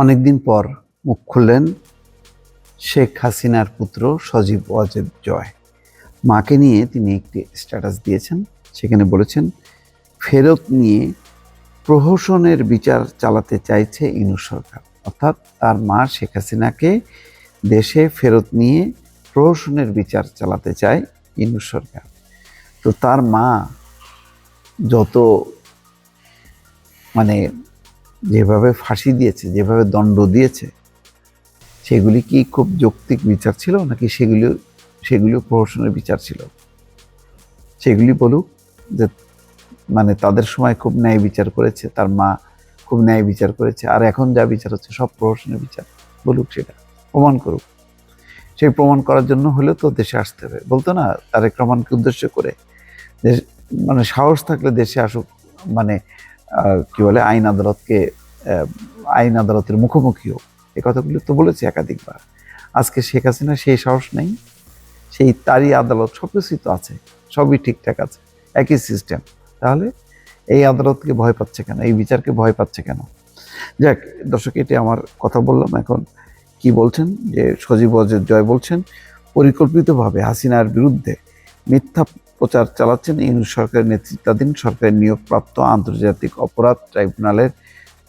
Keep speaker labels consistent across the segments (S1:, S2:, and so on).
S1: অনেকদিন পর মুখ খুললেন শেখ হাসিনার পুত্র সজীব ওয়াজেদ জয়। মাকে নিয়ে তিনি একটি স্ট্যাটাস দিয়েছেন, সেখানে বলেছেন, ফেরত নিয়ে প্রহসনের বিচার চালাতে চাইছে ইনু সরকার। অর্থাৎ তার মা শেখ হাসিনাকে দেশে ফেরত নিয়ে প্রহসনের বিচার চালাতে চায় ইনু সরকার। তো তার মা যত মানে যেভাবে ফাঁসি দিয়েছে, যেভাবে দণ্ড দিয়েছে, সেগুলি কি খুব যৌক্তিক বিচার ছিল নাকি সেগুলি সেগুলিও প্রহসনের বিচার ছিল? সেগুলি বলুক যে মানে তাদের সময় খুব ন্যায় বিচার করেছে, তার মা খুব ন্যায় বিচার করেছে, আর এখন যা বিচার হচ্ছে সব প্রহসনের বিচার। বলুক সেটা, প্রমাণ করুক। সেই প্রমাণ করার জন্য হলেও তো দেশে আসতে হবে। বলতো না তারেক রহমানকে উদ্দেশ্য করে, দেশ মানে সাহস থাকলে দেশে আসুক মানে কি বলে, আইন আদালতকে আইন আদালতের মুখোমুখি হোক এ কথাগুলো তো বলেছে একাধিকবার। আজকে শেখ হাসিনা সেই সাহস নেই, সেই তারই আদালত সব তো আছে, সবই ঠিকঠাক আছে, একই সিস্টেম তাহলে এই আদালতকে ভয় পাচ্ছে কেন? এই বিচারকে ভয় পাচ্ছে কেন? যাক, দর্শক, এটি আমার কথা বললাম। এখন কি বলছেন? যে সজীব অজয় জয় বলছেন, পরিকল্পিতভাবে হাসিনার বিরুদ্ধে মিথ্যা প্রচার চালাচ্ছেন ইউনুস সরকারের নেতৃত্বাধীন সরকারের নিয়োগপ্রাপ্ত আন্তর্জাতিক অপরাধ ট্রাইব্যুনালের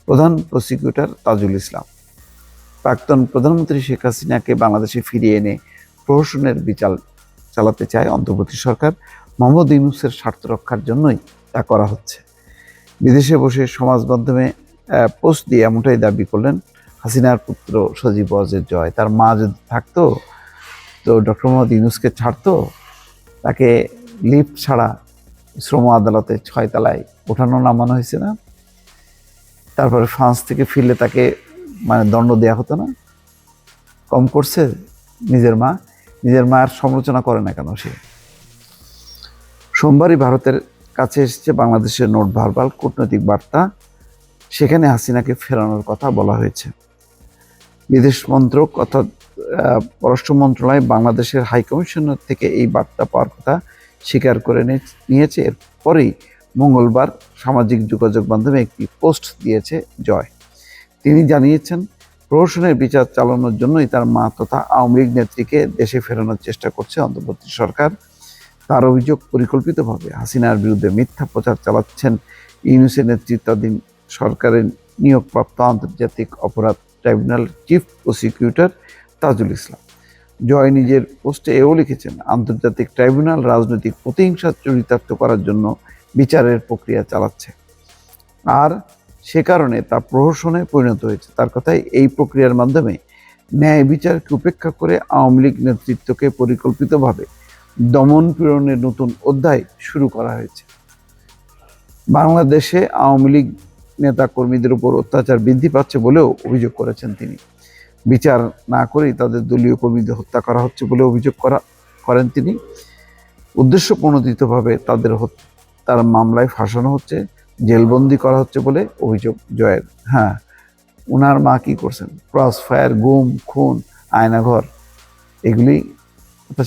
S1: প্রধান প্রসিকিউটর তাজুল ইসলাম। প্রাক্তন প্রধানমন্ত্রী শেখ হাসিনাকে বাংলাদেশে ফিরিয়ে এনে প্রহসনের বিচার চালাতে চায় অন্তর্বর্তী সরকার, মোহাম্মদ ইউনুসের স্বার্থ রক্ষার জন্যই তা করা হচ্ছে। বিদেশে বসে সমাজ মাধ্যমে পোস্ট দিয়ে এমনটাই দাবি করলেন হাসিনার পুত্র সজীব ওয়াজেদ জয়। তার মা যদি থাকতো, তো ডক্টর মোহাম্মদ ইউনুসকে ছাড়তো, তাকে লিফট ছাড়া শ্রম আদালতে ছয়তলায় ওঠানো নামানো হয়েছে না। তারপরে ফ্রান্স থেকে ফিরলে তাকে মানে দণ্ড দেওয়া হতো না। কম করছে নিজের মা। নিজের মায়ের সমালোচনা করে না কেন সে? সোমবারই ভারতের কাছে এসেছে বাংলাদেশের নোট ভারবাল, কূটনৈতিক বার্তা। সেখানে হাসিনাকে ফেরানোর কথা বলা হয়েছে। বিদেশ মন্ত্রক অর্থাৎ পররাষ্ট্র মন্ত্রণালয় বাংলাদেশের হাইকমিশনার থেকে এই বার্তা পাওয়ার কথা স্বীকার করে নিয়েছে। এরপরেই মঙ্গলবার সামাজিক যোগাযোগ মাধ্যমে একটি পোস্ট দিয়েছে জয়। তিনি জানিয়েছেন, প্রহসনের বিচার চালানোর জন্যই তার মা তথা আওয়ামী লীগ নেত্রীকে দেশে ফেরানোর চেষ্টা করছে অন্তর্বর্তী সরকার। তার অভিযোগ পরিকল্পিতভাবে হাসিনার বিরুদ্ধে মিথ্যা প্রচার চালাচ্ছেন ইউনুসের নেতৃত্বাধীন সরকারের নিয়োগপ্রাপ্ত আন্তর্জাতিক অপরাধ tribunal chief prosecutor Tajul Islam. Joy নিজের পোস্টে এও লিখেছেন, আন্তর্জাতিক ট্রাইব্যুনাল রাজনৈতিক প্রতিহিংসা চরিতার্থ করার জন্য বিচারের প্রক্রিয়া চালাচ্ছে। আর সে কারণে তা প্রহসনে পরিণত হয়েছে। তার কথায় এই প্রক্রিয়ার মাধ্যমে ন্যায় বিচারকে উপেক্ষা করে আওয়ামী লীগ নেতৃত্বকে পরিকল্পিতভাবে দমন পীড়নের নতুন অধ্যায় শুরু করা হয়েছে। বাংলাদেশে আওয়ামী লীগ নেতা কর্মীদের উপর অত্যাচার বৃদ্ধি পাচ্ছে বলেও অভিযোগ করেছেন তিনি। বিচার না করেই তাদের দলীয় কর্মীদের হত্যা করা হচ্ছে বলে অভিযোগ করা, করেন তিনি। উদ্দেশ্য প্রণোদিতভাবে তাদের হত্যার মামলায় ফাঁসানো হচ্ছে, জেলবন্দি করা হচ্ছে বলে অভিযোগ জয়ের। হ্যাঁ ওনার মা কি করছেন? ক্রস ফায়ার, গুম, খুন, আয়নাঘর, এগুলি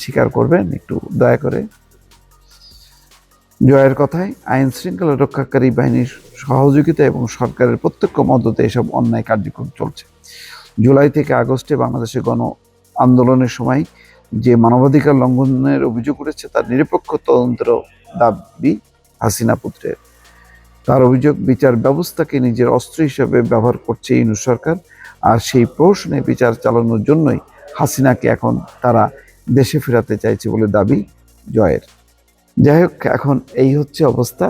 S1: স্বীকার করবেন? একটু দয়া করে। জয়ের কথায়, আইন শৃঙ্খলা রক্ষাকারী বাহিনীর সহযোগিতা এবং সরকারের প্রত্যক্ষ মদতে এসব অন্যায় কার্যক্রম চলছে। জুলাই থেকে আগস্টে বাংলাদেশে গণ আন্দোলনের সময় যে মানবাধিকার লঙ্ঘনের অভিযোগ উঠেছে, তার নিরপেক্ষ তদন্তের দাবি হাসিনা পুত্রের। তার অভিযোগ, বিচার ব্যবস্থাকে নিজের অস্ত্র হিসেবে ব্যবহার করছে ইনু সরকার, আর সেই প্রশ্নে বিচার চালানোর জন্যই হাসিনাকে এখন তারা দেশে ফেরাতে চাইছে বলে দাবি জয়ের। যাই হোক, এখন এই হচ্ছে অবস্থা।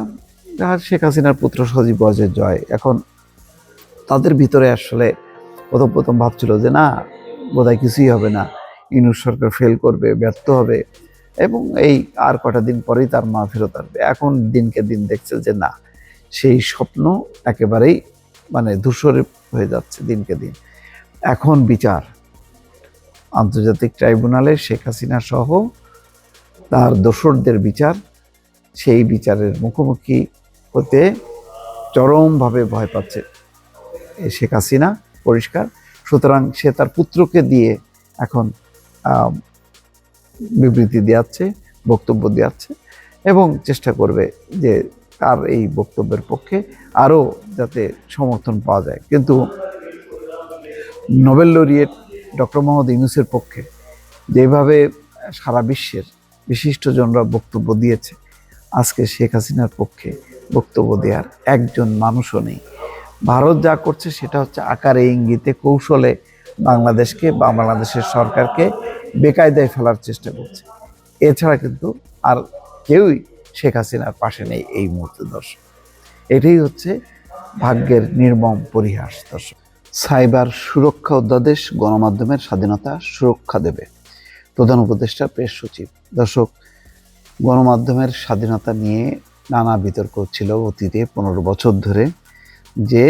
S1: আর শেখ হাসিনার পুত্র সজীব ওয়াজের জয় এখন তাদের ভিতরে আসলে প্রথম প্রথম ভাবছিল যে না, বোধহয় কিছুই হবে না। ইনুস সরকার ফেল করবে, ব্যর্থ হবে এবং এই আর কটা দিন পরেই তার মা ফেরত আসবে। এখন দিনকে দিন দেখছে যে না, সেই স্বপ্ন একেবারেই মানে ধূসরে হয়ে যাচ্ছে দিনকে দিন। এখন বিচার। আন্তর্জাতিক ট্রাইব্যুনালে শেখ হাসিনা সহ তার দোসরদের বিচার, সেই বিচারের মুখোমুখি হতে চরমভাবে ভয় পাচ্ছে শেখ হাসিনা। পরিষ্কার। সুতরাং সে তার পুত্রকে দিয়ে এখন বিবৃতি দেওয়াচ্ছে বক্তব্য দেওয়াচ্ছে এবং চেষ্টা করবে যে তার এই বক্তব্যের পক্ষে আরও যাতে সমর্থন পাওয়া যায়। কিন্তু নোবেল লরিয়েট ডক্টর মোহাম্মদ ইউনুসের পক্ষে যেভাবে সারা বিশ্বের বিশিষ্টজনরা বক্তব্য দিয়েছে, আজকে শেখ হাসিনার পক্ষে বক্তব্য দেওয়ার একজন মানুষও নেই। ভারত যা করছে সেটা হচ্ছে আকারে ইঙ্গিতে, কৌশলে বাংলাদেশকে বা বাংলাদেশের সরকারকে বেকায়দায় ফেলার চেষ্টা করছে। এছাড়া কিন্তু আর কেউই শেখ হাসিনার পাশে নেই এই মুহূর্তে, দর্শক। এটাই হচ্ছে ভাগ্যের নির্মম পরিহাস, দর্শক। সাইবার সুরক্ষা অধ্যাদেশ গণমাধ্যমের স্বাধীনতা সুরক্ষা দেবে। প্রধান উপদেষ্টা, প্রেস সচিব। দর্শক, গণমাধ্যমের স্বাধীনতা নিয়ে নানা বিতর্ক ছিল অতীতে পনেরো বছর ধরে। যে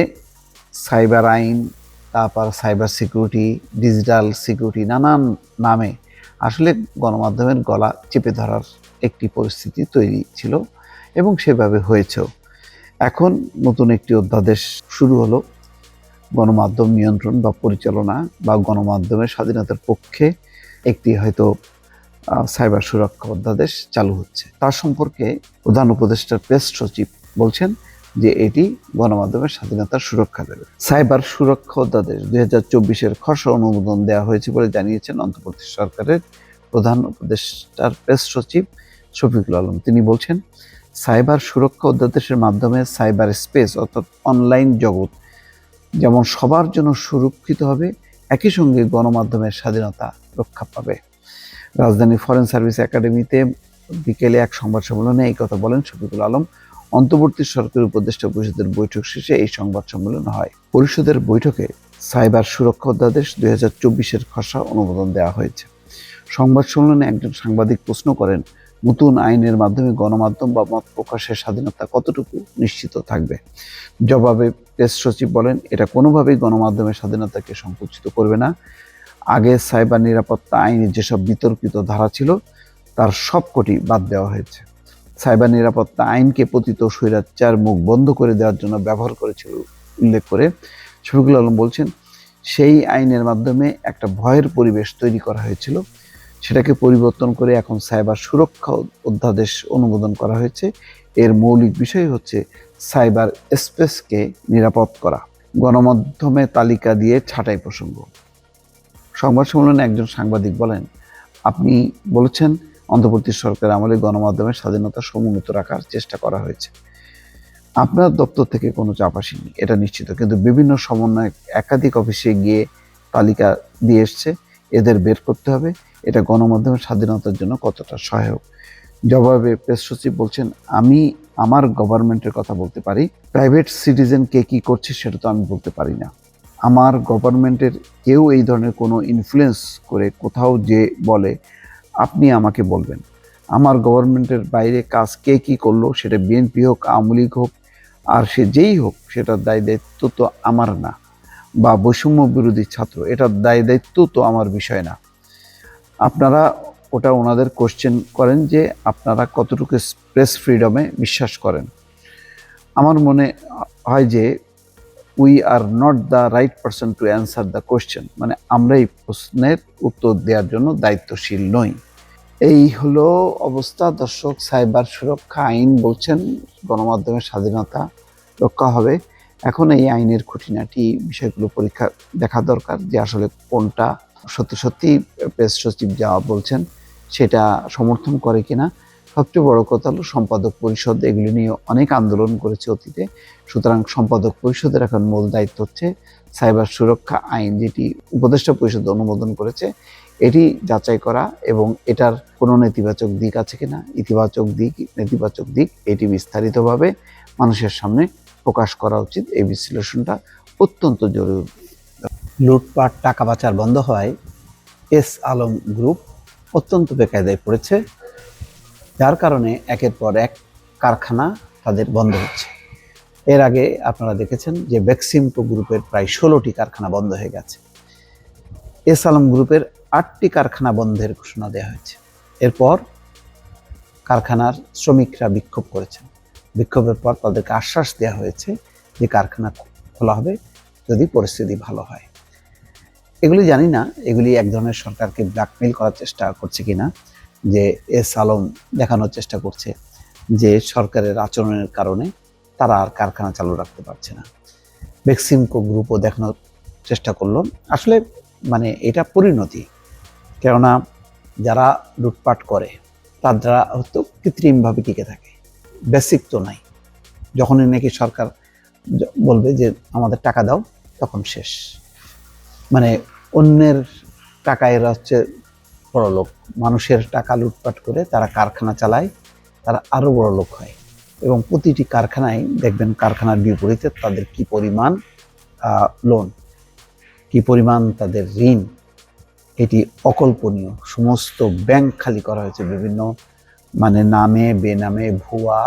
S1: সাইবার আইন, তারপর সাইবার সিকিউরিটি, ডিজিটাল সিকিউরিটি, নানান নামে আসলে গণমাধ্যমের গলা চেপে ধরার একটি পরিস্থিতি তৈরি ছিল এবং সেভাবে হয়েছেও। এখন নতুন একটি অধ্যাদেশ শুরু হলো। গণমাধ্যম নিয়ন্ত্রণ বা পরিচালনা বা গণমাধ্যমের স্বাধীনতার পক্ষে একটি হয়তো সাইবার সুরক্ষা অধ্যাদেশ চালু হচ্ছে। তার সম্পর্কে প্রধান উপদেষ্টার প্রেস সচিব বলছেন যে এটি গণমাধ্যমের স্বাধীনতার সুরক্ষা দেবে। সাইবার সুরক্ষা অধ্যাদেশ দুই হাজার চব্বিশের খসড়া অনুমোদন দেওয়া হয়েছে বলে জানিয়েছেন অন্তর্বর্তী সরকারের প্রধান উপদেষ্টার প্রেস সচিব শফিকুল আলম। তিনি বলছেন, সাইবার সুরক্ষা অধ্যাদেশের মাধ্যমে সাইবার স্পেস অর্থাৎ অনলাইন জগৎ যেমন সবার জন্য সুরক্ষিত হবে, একই সঙ্গে গণমাধ্যমের স্বাধীনতা রক্ষা পাবে। রাজধানী ফরেন সার্ভিস একাডেমিতে বিকেলে এক সংবাদ সম্মেলনে এই কথা বলেন শফিকুল আলম। অন্তর্বর্তী সরকারি উপদেষ্টা পরিষদের বৈঠক শেষে এই সংবাদ সম্মেলন হয়। পরিষদের বৈঠকে সাইবার সুরক্ষা অধ্যাদেশ দুই হাজার চব্বিশের খসড়া অনুমোদন দেওয়া হয়েছে। সংবাদ সম্মেলনে একজন সাংবাদিক প্রশ্ন করেন, নতুন আইনের মাধ্যমে গণমাধ্যম বা মত প্রকাশের স্বাধীনতা কতটুকু নিশ্চিত থাকবে? জবাবে প্রেস সচিব বলেন, এটা কোনোভাবেই গণমাধ্যমের স্বাধীনতাকে সংকুচিত করবে না। আগে সাইবার নিরাপত্তা আইনে যেসব বিতর্কিত ধারা ছিল, তার সবকটি বাদ দেওয়া হয়েছে। সাইবার নিরাপত্তা আইনকে পতিত স্বৈরাচার মুখ বন্ধ করে দেওয়ার জন্য ব্যবহার করেছিল উল্লেখ করে শফিকুল আলম বলছেন, সেই আইনের মাধ্যমে একটা ভয়ের পরিবেশ তৈরি করা হয়েছিল। সেটাকে পরিবর্তন করে এখন সাইবার সুরক্ষা অধ্যাদেশ অনুমোদন করা হয়েছে। এর মৌলিক বিষয় হচ্ছে সাইবার স্পেসকে নিরাপদ করা। গণমাধ্যমে তালিকা দিয়ে ছাঁটাই প্রসঙ্গ। সংবাদ সম্মেলনে একজন সাংবাদিক বলেন, আপনি বলেছেন অন্তর্বর্তী সরকার আমলে গণমাধ্যমের স্বাধীনতা সমুন্নত রাখার চেষ্টা করা হয়েছে। আপনার দপ্তর থেকে কোনো চাপ আসেনি, এটা নিশ্চিত। কিন্তু বিভিন্ন সমন্বয় একাধিক অফিসে গিয়ে তালিকা দিয়ে এসছে, এদের বের করতে হবে। এটা গণমাধ্যমের স্বাধীনতার জন্য কতটা সহায়ক? জবাবে প্রেস সচিব বলছেন, আমি আমার গভর্নমেন্টের কথা বলতে পারি, প্রাইভেট সিটিজেন কে কি করছে সেটা তো আমি বলতে পারি না। আমার গভর্নমেন্টের কেউ এই ধরনের কোনো ইনফ্লুয়েন্স করে কোথাও যে বলে আপনি আমাকে বলবেন। আমার গভর্নমেন্টের বাইরে কাজ কে কী করল, সেটা বিএনপি হোক, আওয়ামী লীগ হোক, আর সে যেই হোক, সেটার দায় দায়িত্ব তো আমার না। বা বৈষম্য বিরোধী ছাত্র, এটার দায় দায়িত্ব তো আমার বিষয় না। আপনারা ওটা ওনাদের কোশ্চেন করেন যে আপনারা কতটুকু প্রেস ফ্রিডমে বিশ্বাস করেন। আমার মনে হয় যে we are not the right person to answer the question মানে আমরা এই প্রশ্নের উত্তর দেওয়ার জন্য দায়িত্বশীল নই। এই হলো অবস্থা। দর্শক, সাইবার সুরক্ষা আইন বলছেন, গণমাধ্যমের স্বাধীনতা রক্ষা হবে। এখন এই আইনের খুঁটিনাটি বিষয়গুলো পরীক্ষা দেখা দরকার যে আসলে কোনটা সত্যি সত্যি, প্রেস সচিব যা বলছেন, সেটা সমর্থন করে কিনা। সবচেয়ে বড় কথা হলো সম্পাদক পরিষদ, এগুলি নিয়ে অনেক আন্দোলন করেছে অতীতে। সুতরাং সম্পাদক পরিষদের এখন মূল দায়িত্ব হচ্ছে সাইবার সুরক্ষা আইন, যেটি উপদেষ্টা পরিষদ অনুমোদন করেছে। এটি যাচাই করা এবং এটার কোনো নেতিবাচক দিক আছে কিনা, ইতিবাচক দিক, নেতিবাচক দিক, এটি বিস্তারিতভাবে মানুষের সামনে প্রকাশ করা উচিত। এই বিশ্লেষণটা অত্যন্ত জরুরি।
S2: লুটপাট, টাকা পাচার বন্ধ হওয়ায় এস আলম গ্রুপ অত্যন্ত বেকায়দায় পড়েছে। যার কারণে একের পর এক কারখানা তাদের বন্ধ হচ্ছে। এর আগে আপনারা দেখেছেন যে বেক্সিমকো গ্রুপের প্রায় ষোলোটি কারখানা বন্ধ হয়ে গেছে। এস আলম গ্রুপের আটটি কারখানা বন্ধের ঘোষণা দেওয়া হয়েছে। এরপর কারখানার শ্রমিকরা বিক্ষোভ করেছেন। বিক্ষোভের পর তাদেরকে আশ্বাস দেওয়া হয়েছে যে কারখানা খোলা হবে যদি পরিস্থিতি ভালো হয়। এগুলি জানি না, এগুলি এক ধরনের সরকারকে ব্ল্যাকমেইল করার চেষ্টা করছে কিনা। যে এস আলম দেখানোর চেষ্টা করছে যে সরকারের আচরণের কারণে তারা আর কারখানা চালু রাখতে পারছে না। বেক্সিমকো গ্রুপও দেখানোর চেষ্টা করল। আসলে মানে এটা পরিণতি, কেননা যারা লুটপাট করে, তারা হয়তো কৃত্রিমভাবে টিকে থাকে। বেসিক তো নাই। যখনই নাকি সরকার বলবে যে আমাদের টাকা দাও, তখন শেষ। মানে অন্যের টাকা এরা হচ্ছে বড় লোক। মানুষের টাকা লুটপাট করে তারা কারখানা চালায়, তারা আরও বড় লোক হয়। এবং প্রতিটি কারখানায় দেখবেন কারখানার বিপরীতে তাদের কি পরিমাণ লোন কি পরিমাণ তাদের ঋণ, এটি অকল্পনীয়। সমস্ত ব্যাংক খালি করা হয়েছে বিভিন্ন মানে নামে, বেনামে, ভুয়া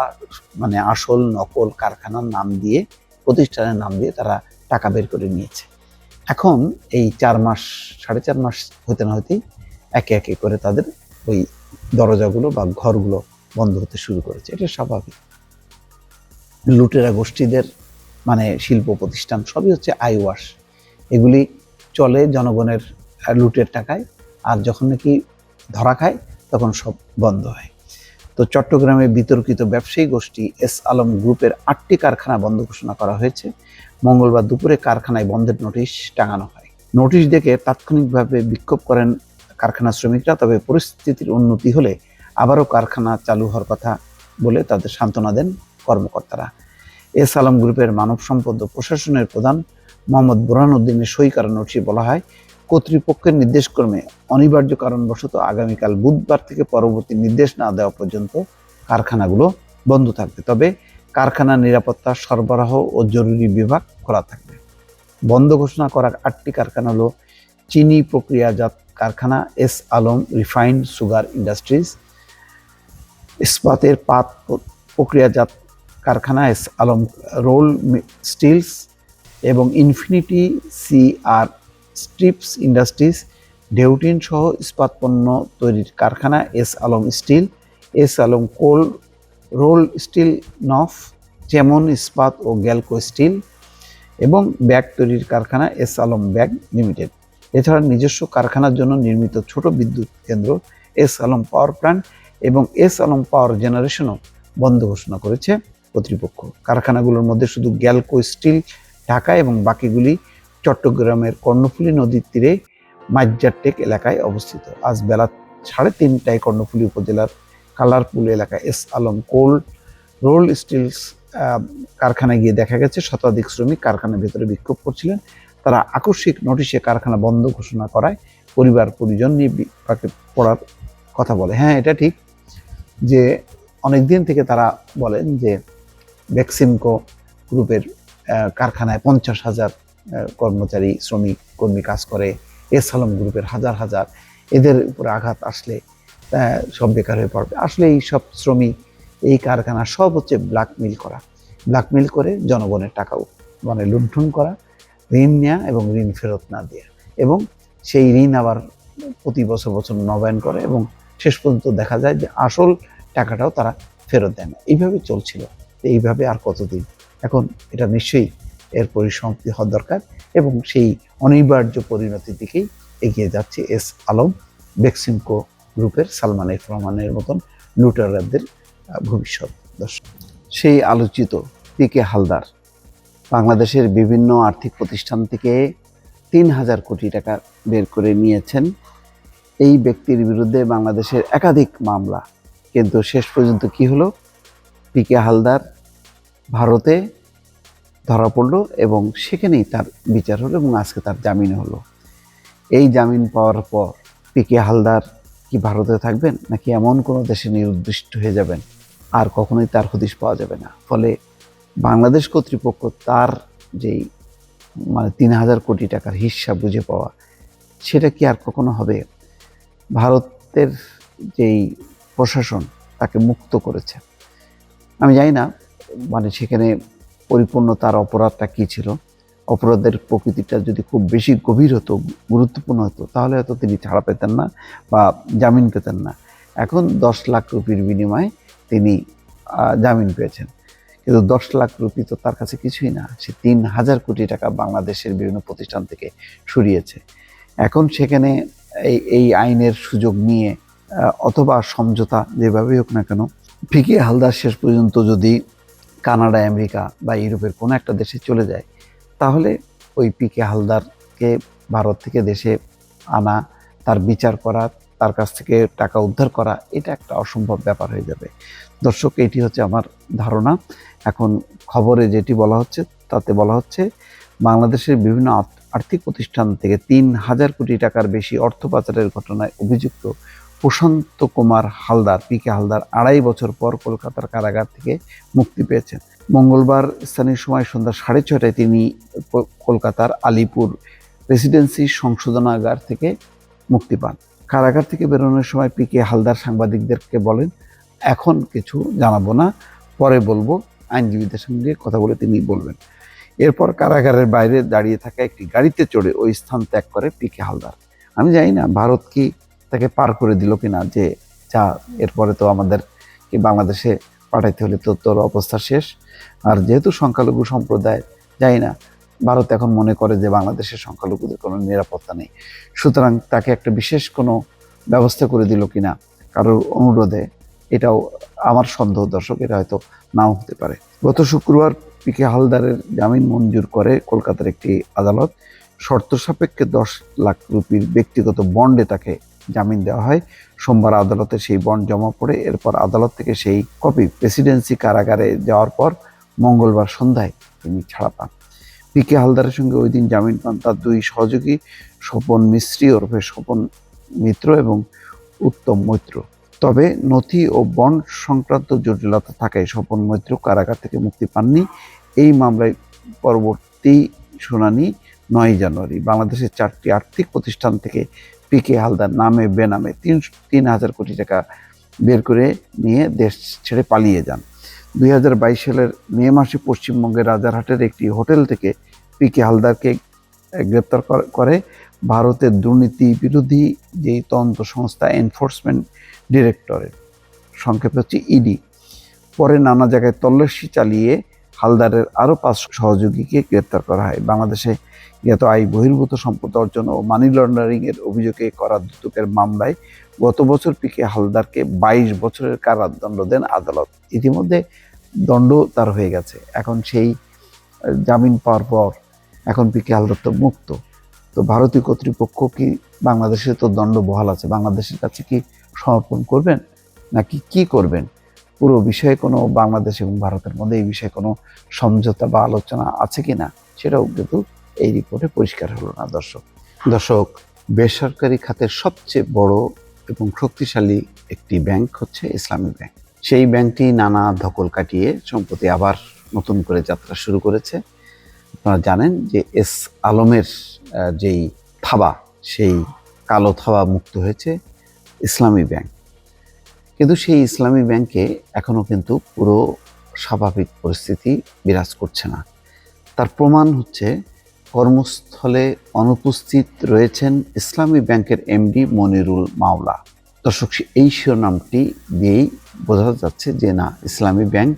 S2: মানে আসল, নকল কারখানার নাম দিয়ে, প্রতিষ্ঠানের নাম দিয়ে তারা টাকা বের করে নিয়েছে। এখন এই চার মাস, সাড়ে চার মাস হতে না হতেই একে একে করে তাদের ওই দরজাগুলো বা ঘরগুলো বন্ধ হতে শুরু করেছে। এটা স্বাভাবিক। লুটেরা, গোষ্ঠীদের মানে শিল্প প্রতিষ্ঠান, সবই হচ্ছে আই ওয়াশ এগুলি চলে জনগণের লুটের টাকায়, আর যখন নাকি ধরা খায়, তখন সব বন্ধ হয়। তো চট্টগ্রামে বিতর্কিত ব্যবসায়ী গোষ্ঠী এস আলম গ্রুপের আটটি কারখানা বন্ধ ঘোষণা করা হয়েছে। মঙ্গলবার দুপুরে কারখানায় বন্ধের নোটিশ টাঙানো হয়। নোটিশ দেখে তাৎক্ষণিকভাবে বিক্ষোভ করেন কারখানা শ্রমিকরা, তবে পরিস্থিতির উন্নতি হলে আবারও কারখানা চালু হওয়ার কথা বলে তাদের সান্ত্বনা দেন কর্মকর্তারা। এস আলম গ্রুপের মানব সম্পদ প্রশাসনের প্রধান মোহাম্মদ বুরহানুদ্দিনের সই করা নোটিশে বলা হয়, কর্তৃপক্ষের নির্দেশক্রমে অনিবার্য কারণবশত আগামীকাল বুধবার থেকে পরবর্তী নির্দেশ না দেওয়া পর্যন্ত কারখানাগুলো বন্ধ থাকবে। তবে কারখানা নিরাপত্তা সরবরাহ ও জরুরি বিভাগ খোলা থাকবে। বন্ধ ঘোষণা করা আটটি কারখানা হলো, চিনি প্রক্রিয়াজাত কারখানা S Alam refined sugar industries, ইস্পাতের পাত প্রক্রিয়াজাত কারখানা এস আলম রোল স্টিলস এবং infinity C R strips industries, ডেউটিন সহ ইস্পাত পণ্য তৈরির কারখানা S Alam steel, S Alam coal, roll steel নফ, যেমন ইস্পাত ও গ্যালকো স্টিল এবং ব্যাগ তৈরির কারখানা এস আলম ব্যাগ লিমিটেড। এছাড়া নিজস্ব কারখানার জন্য নির্মিত ছোট বিদ্যুৎ কেন্দ্র এস আলম পাওয়ার প্ল্যান্ট এবং এস আলম পাওয়ার জেনারেশনও বন্ধ ঘোষণা করেছে কর্তৃপক্ষ। কারখানাগুলোর মধ্যে শুধু গ্যালকো স্টিল, ঢাকা এবং বাকিগুলি চট্টগ্রামের কর্ণফুলী নদীর তীরে মাজ্জারটেক এলাকায় অবস্থিত। আজ বেলা সাড়ে তিনটায় কর্ণফুলী উপজেলার কালারপুল এলাকায় S Alam coal roll steels কারখানায় গিয়ে দেখা গেছে, শতাধিক শ্রমিক কারখানার ভেতরে বিক্ষোভ করছিলেন। তারা আকস্মিক নোটিশে কারখানা বন্ধ ঘোষণা করায়, পরিবার, পরিজন নিয়ে বিপাকে পড়ার কথা বলে। হ্যাঁ এটা ঠিক যে অনেক দিন থেকে তারা বলেন যে ভ্যাকসিমকো গ্রুপের কারখানায় পঞ্চাশ হাজার কর্মচারী, শ্রমিক, কর্মী কাজ করে। এস আলম গ্রুপের হাজার হাজার। এদের উপরে আঘাত আসলে সব বেকার হয়ে পড়বে। আসলে এই সব শ্রমিক, এই কারখানা সব হচ্ছে ব্ল্যাকমেল করা। ব্ল্যাকমেল করে জনগণের টাকা উ- মানে লুণ্ঠন করা। ঋণ নেওয়া এবং ঋণ ফেরত না দেওয়া এবং সেই ঋণ আবার প্রতি বছর বছর নবায়ন করে এবং শেষ পর্যন্ত দেখা যায় যে আসল টাকাটাও তারা ফেরত দেয় না। এইভাবে চলছিল। এইভাবে আর কতদিন? এখন এটা নিশ্চয়ই এর পরিসমাপ্তি হওয়া দরকার এবং সেই অনিবার্য পরিণতির দিকেই এগিয়ে যাচ্ছে এস আলম, বেক্সিমকো গ্রুপের সালমান এফ রহমানের মতন লুটারদের ভবিষ্যৎ দর্শক। সেই আলোচিত পি কে হালদার বাংলাদেশের বিভিন্ন আর্থিক প্রতিষ্ঠান থেকে তিন হাজার কোটি টাকা বের করে নিয়েছেন। এই ব্যক্তির বিরুদ্ধে বাংলাদেশের একাধিক মামলা। কিন্তু শেষ পর্যন্ত কি হলো? পি কে হালদার ভারতে ধরা পড়ল এবং সেখানেই তার বিচার হলো এবং আজকে তার জামিন হলো। এই জামিন পাওয়ার পর পি কে হালদার কি ভারতে থাকবেন নাকি এমন কোনো দেশে নির্দিষ্ট হয়ে যাবেন? আর কখনোই তার হদিশ পাওয়া যাবে না। ফলে বাংলাদেশ কর্তৃপক্ষ তার যেই মানে তিন হাজার কোটি টাকার হিস্সা বুঝে পাওয়া, সেটা কি আর কখনো হবে? ভারতের যেই প্রশাসন তাকে মুক্ত করেছে। আমি জানি না মানে সেখানে পরিপূর্ণ তার অপরাধটা কী ছিল? অপরাধের প্রকৃতিটা যদি খুব বেশি গভীর হতো, গুরুত্বপূর্ণ হতো, তাহলে হয়তো তিনি ছাড়া পেতেন না বা জামিন পেতেন না। এখন দশ লাখ রুপির বিনিময়ে তিনি জামিন পেয়েছেন। কিন্তু দশ লাখ রুপি তো তার কাছে কিছুই না। সে তিন হাজার কোটি টাকা বাংলাদেশের বিভিন্ন প্রতিষ্ঠান থেকে সরিয়েছে। এখন সেখানে এই এই আইনের সুযোগ নিয়ে অথবা সমঝোতা যেভাবেই হোক না কেন, ফিকে হালদার শেষ পর্যন্ত যদি কানাডা, আমেরিকা বা ইউরোপের কোনো একটা দেশে চলে যায়, তাহলে ওই পিকে হালদার
S1: আসাদকে ভারত থেকে দেশে আনা, তার বিচার করা তার কাছ থেকে টাকা উদ্ধার করা, এটা একটা অসম্ভব ব্যাপার হয়ে যাবে। দর্শক, এটি হচ্ছে আমার ধারণা। এখন খবরে যেটি বলা হচ্ছে, তাতে বলা হচ্ছে, বাংলাদেশের বিভিন্ন আর্থ- আর্থিক প্রতিষ্ঠান থেকে তিন হাজার কোটি টাকার বেশি অর্থ পাচারের ঘটনায় অভিযুক্ত প্রশান্ত কুমার হালদার পি কে হালদার আড়াই বছর পর কলকাতার কারাগার থেকে মুক্তি পেয়েছেন। মঙ্গলবার স্থানীয় সময় সন্ধ্যা সাড়ে ছটায় তিনি কলকাতার আলিপুর প্রেসিডেন্সি সংশোধনাগার থেকে মুক্তি পান। কারাগার থেকে বেরোনোর সময় পি কে হালদার সাংবাদিকদেরকে বলেন, এখন কিছু জানাব না, পরে বলব। আইনজীবীদের সঙ্গে কথা বলে তিনি বলবেন। এরপর কারাগারের বাইরে দাঁড়িয়ে থাকা একটি গাড়িতে চড়ে ওই স্থান ত্যাগ করে পি কে হালদার। আমি জানি না, ভারত কি তাকে পার করে দিল কিনা যে যা, এরপরে তো আমাদের কি বাংলাদেশে পাঠাইতে হলে তো তোর অবস্থা শেষ। আর যেহেতু সংখ্যালঘু সম্প্রদায় যাই না ভারত এখন মনে করে যে বাংলাদেশের সংখ্যালঘুদের কোনো নিরাপত্তা নেই। সুতরাং তাকে একটা বিশেষ কোনো ব্যবস্থা করে দিল কিনা কারোর অনুরোধে এটাও আমার সন্দেহ। দর্শক, এটা হয়তো নাও হতে পারে। গত শুক্রবার পিকে হালদারের জামিন মঞ্জুর করে কলকাতার একটি আদালত। শর্ত সাপেক্ষে দশ লাখ রুপির ব্যক্তিগত বন্ডে তাকে জামিন দেওয়া হয়। সোমবার আদালতে সেই বন্ড জমা পড়ে, এরপর আদালত থেকে সেই কপি প্রেসিডেন্সি কারাগারে যাওয়ার পর মঙ্গলবার সন্ধ্যায় তিনি ছাড়া পান। পি কে হালদারের সঙ্গে ওই দিন জামিন পান তার দুই সহযোগী, স্বপন মিস্ত্রি ওরফে স্বপন মিত্র এবং উত্তম মৈত্র। তবে নথি ও বন্ড সংক্রান্ত জটিলতা থাকায় স্বপন মৈত্র কারাগার থেকে মুক্তি পাননি। এই মামলায় পরবর্তী শুনানি নয় জানুয়ারি। বাংলাদেশের চারটি আর্থিক প্রতিষ্ঠান থেকে পি কে হালদার নামে বেনামে তিন তিন হাজার কোটি টাকা বের করে নিয়ে দেশ ছেড়ে পালিয়ে যান। দুই হাজার বাইশ সালের মে মাসে পশ্চিমবঙ্গের রাজারহাটের একটি হোটেল থেকে পি কে হালদারকে গ্রেপ্তার করে ভারতের দুর্নীতি বিরোধী যেই তদন্ত সংস্থা এনফোর্সমেন্ট ডিরেক্টরেট। সংক্ষেপে হচ্ছে ইডি। পরে নানা জায়গায় তল্লাশি চালিয়ে হালদারের আরও পাঁচ সহযোগীকে গ্রেপ্তার করা হয়। বাংলাদেশে জ্ঞাত আয় বহির্ভূত সম্পদ অর্জন ও মানি লন্ডারিংয়ের অভিযোগে করা দুদকের মামলায় গত বছর পিকে হালদারকে বাইশ বছরের কারাদণ্ড দেন আদালত। ইতিমধ্যে দণ্ড তার হয়ে গেছে। এখন সেই জামিন পাওয়ার পর এখন পিকে হালদার তো মুক্ত। তো ভারতীয় কর্তৃপক্ষ কি বাংলাদেশে তো দণ্ড বহাল আছে, বাংলাদেশের কাছে কি সমর্পণ করবেন নাকি কি করবেন? পুরো বিষয়ে কোনো বাংলাদেশ এবং ভারতের মধ্যে এই বিষয়ে কোনো সমঝোতা বা আলোচনা আছে কি না, সেটাও কিন্তু এই রিপোর্টে পরিষ্কার হলো না, দর্শক। দর্শক, বেসরকারি খাতের সবচেয়ে বড় এবং শক্তিশালী একটি ব্যাংক হচ্ছে ইসলামী ব্যাংক। সেই ব্যাংকটি নানা ধকল কাটিয়ে সম্প্রতি আবার নতুন করে যাত্রা শুরু করেছে। আপনারা জানেন যে এস আলমের যেই থাবা, সেই কালো থাবা মুক্ত হয়েছে ইসলামী ব্যাংক। কিন্তু সেই ইসলামী ব্যাংকে এখনও কিন্তু পুরো স্বাভাবিক পরিস্থিতি বিরাজ করছে না। তার প্রমাণ হচ্ছে কর্মস্থলে অনুপস্থিত রয়েছেন ইসলামী ব্যাংকের এমডি মনিরুল মাওলা। দর্শক এই শিরোনামটি দিয়েই বোঝা যাচ্ছে যে না, ইসলামী ব্যাংক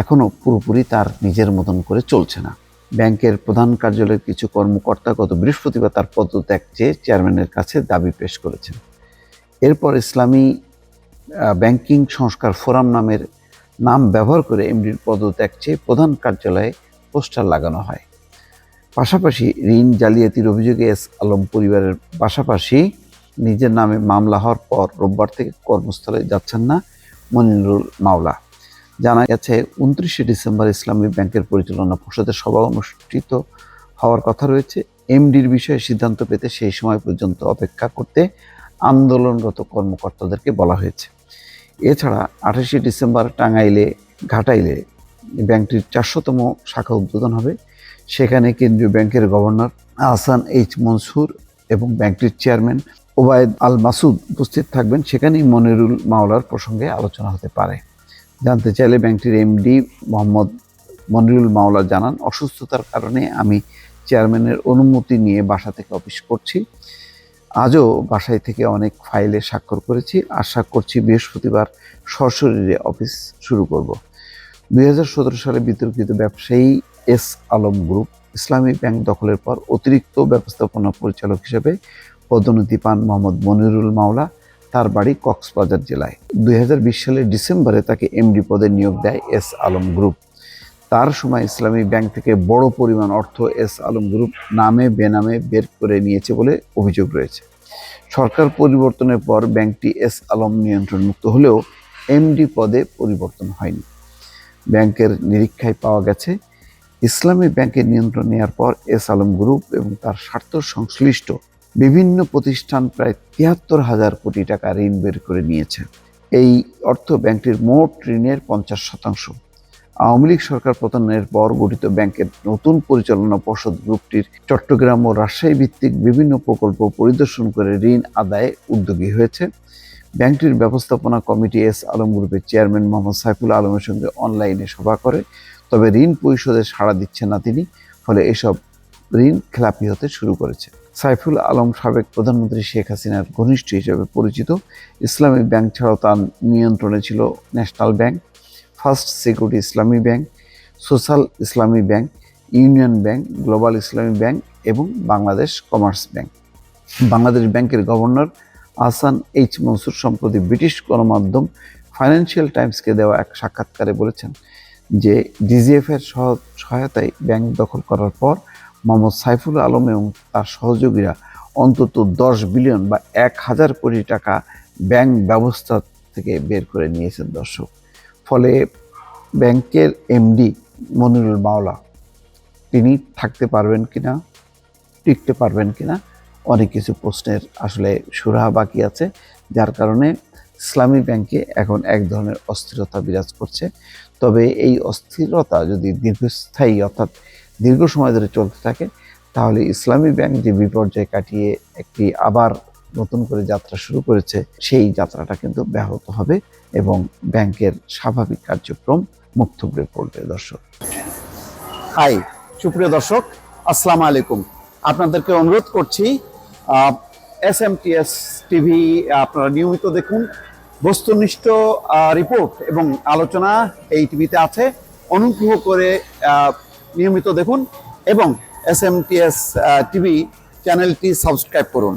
S1: এখনও পুরোপুরি তার নিজের মতন করে চলছে না। ব্যাংকের প্রধান কার্যালয়ের কিছু কর্মকর্তা গত বৃহস্পতিবার তার পদত্যাগ চেয়ে চেয়ারম্যানের কাছে দাবি পেশ করেছেন। এরপর ইসলামী ব্যাংকিং সংস্কার ফোরাম নামের নাম ব্যবহার করে এমডির পদত্যাগ চেয়ে প্রধান কার্যালয়ে পোস্টার লাগানো হয়। পাশাপাশি ঋণ জালিয়াতির অভিযোগে এস আলম পরিবারের পাশাপাশি নিজের নামে মামলা হওয়ার পর রোববার থেকে কর্মস্থলে যাচ্ছেন না মনিরুল মাওলা। জানা গেছে, উনত্রিশে ডিসেম্বর ইসলামী ব্যাংকের পরিচালনা পর্ষদের সভা অনুষ্ঠিত হওয়ার কথা রয়েছে। এমডির বিষয়ে সিদ্ধান্ত পেতে সেই সময় পর্যন্ত অপেক্ষা করতে আন্দোলনরত কর্মকর্তাদেরকে বলা হয়েছে। এছাড়া আঠাশে ডিসেম্বর টাঙ্গাইলে, ঘাটাইলে ব্যাংকটির চারশোতম শাখা উদ্বোধন হবে। সেখানে কেন্দ্রীয় ব্যাংকের গভর্নর আহসান এইচ মনসুর এবং ব্যাংকটির চেয়ারম্যান ওবায়দ আল মাসুদ উপস্থিত থাকবেন। সেখানেই মনিরুল মাওলার প্রসঙ্গে আলোচনা হতে পারে। জানতে চাইলে ব্যাংকটির এমডি মোহাম্মদ মনিরুল মাওলা জানান, অসুস্থতার কারণে আমি চেয়ারম্যানের অনুমতি নিয়ে বাসা থেকে অফিস করছি। আজও বাসায় থেকে অনেক ফাইলে স্বাক্ষর করেছি। আশা করছি বৃহস্পতিবার সশরীরে অফিস শুরু করব। দুই সালে বিতর্কিত ব্যবসায়ী S Alam group Islami bank দখলের পর অতিরিক্ত ব্যবস্থাপনা পরিচালক হিসেবে পদোন্নতি পান মোহাম্মদ মনিরুল মাওলা, তার বাড়ি কক্সবাজার জেলায়। দু হাজার বিশ সালের ডিসেম্বরে তাকে এমডি পদে নিয়োগ দেয় এস আলম গ্রুপ। তার সময় ইসলামী ব্যাংক থেকে বড় পরিমাণ অর্থ এস আলম গ্রুপ নামে বেনামে বের করে নিয়েছে বলে অভিযোগ রয়েছে। সরকার পরিবর্তনের পর ব্যাংকটি এস আলম নিয়ন্ত্রণ মুক্ত হলেও এমডি পদে পরিবর্তন হয়নি। ব্যাংকের নিরীক্ষায় পাওয়া গেছে, ইসলামী ব্যাংকের নিয়ন্ত্রণ নেওয়ার পর এস আলম গ্রুপ এবং তার স্বার্থ সংশ্লিষ্ট বিভিন্ন প্রতিষ্ঠান প্রায় তিয়াত্তর হাজার কোটি টাকা ঋণ বের করে নিয়েছে। এই অর্থ ব্যাংকটির মোট ঋণের পঞ্চাশ শতাংশ। আওয়ামী লীগ সরকার পতনের পর গঠিত ব্যাংকের নতুন পরিচালনা পর্ষদ গ্রুপটির চট্টগ্রাম ও রাজশাহী ভিত্তিক বিভিন্ন প্রকল্প পরিদর্শন করে ঋণ আদায়ে উদ্যোগী হয়েছে। ব্যাংকটির ব্যবস্থাপনা কমিটি এস আলম গ্রুপের চেয়ারম্যান মোহাম্মদ সাইফুল আলমের সঙ্গে অনলাইনে সভা করে, তবে ঋণ পরিশোধে সাড়া দিচ্ছেন না তিনি, ফলে এসব ঋণ খেলাপি হতে শুরু করেছে। সাইফুল আলম সাবেক প্রধানমন্ত্রী শেখ হাসিনার ঘনিষ্ঠ হিসেবে পরিচিত। ইসলামী ব্যাংক ছাড়াও তার নিয়ন্ত্রণে ছিল national bank, first security Islami bank, social Islami bank, union bank, global Islami bank এবং বাংলাদেশ কমার্স ব্যাংক। বাংলাদেশ ব্যাংকের গভর্নর আহসান এইচ মনসুর সম্প্রতি ব্রিটিশ গণমাধ্যম ফাইন্যান্সিয়াল টাইমসকে দেওয়া এক সাক্ষাৎকারে বলেছেন যে, ডিজিএফের সহায়তায় ব্যাংক দখল করার পর মোহাম্মদ সাইফুল আলম এবং তার সহযোগীরা অন্তত দশ বিলিয়ন বা এক হাজার কোটি টাকা ব্যাংক ব্যবস্থা থেকে বের করে নিয়েছেন দর্শক। ফলে ব্যাংকের এমডি মনিরুল মাওলা, তিনি থাকতে পারবেন কিনা, টিকতে পারবেন কিনা, অনেক কিছু প্রশ্নের আসলে সুরাহা বাকি আছে, যার কারণে ইসলামী ব্যাংকে এখন এক ধরনের অস্থিরতা বিরাজ করছে। তবে এই অস্থিরতা যদি দীর্ঘস্থায়ী অর্থাৎ দীর্ঘ সময় ধরে চলতে থাকে, তাহলে ইসলামী ব্যাংক যে বিপর্যয় কাটিয়ে একটি আবার নতুন করে যাত্রা শুরু করেছে, সেই যাত্রাটা কিন্তু ব্যাহত হবে এবং ব্যাংকের স্বাভাবিক কার্যক্রম থুবড়ে পড়বে, দর্শক।
S2: হাই, সুপ্রিয় দর্শক, আসসালামু আলাইকুম। আপনাদেরকে অনুরোধ করছি S M T S TV, আপনারা নিয়মিত দেখুন। বস্তুনিষ্ঠ রিপোর্ট এবং আলোচনা এই টিভিতে আছে। অনুগ্রহ করে নিয়মিত দেখুন এবং S M T S TV চ্যানেলটি সাবস্ক্রাইব করুন।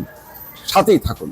S2: সাথেই থাকুন।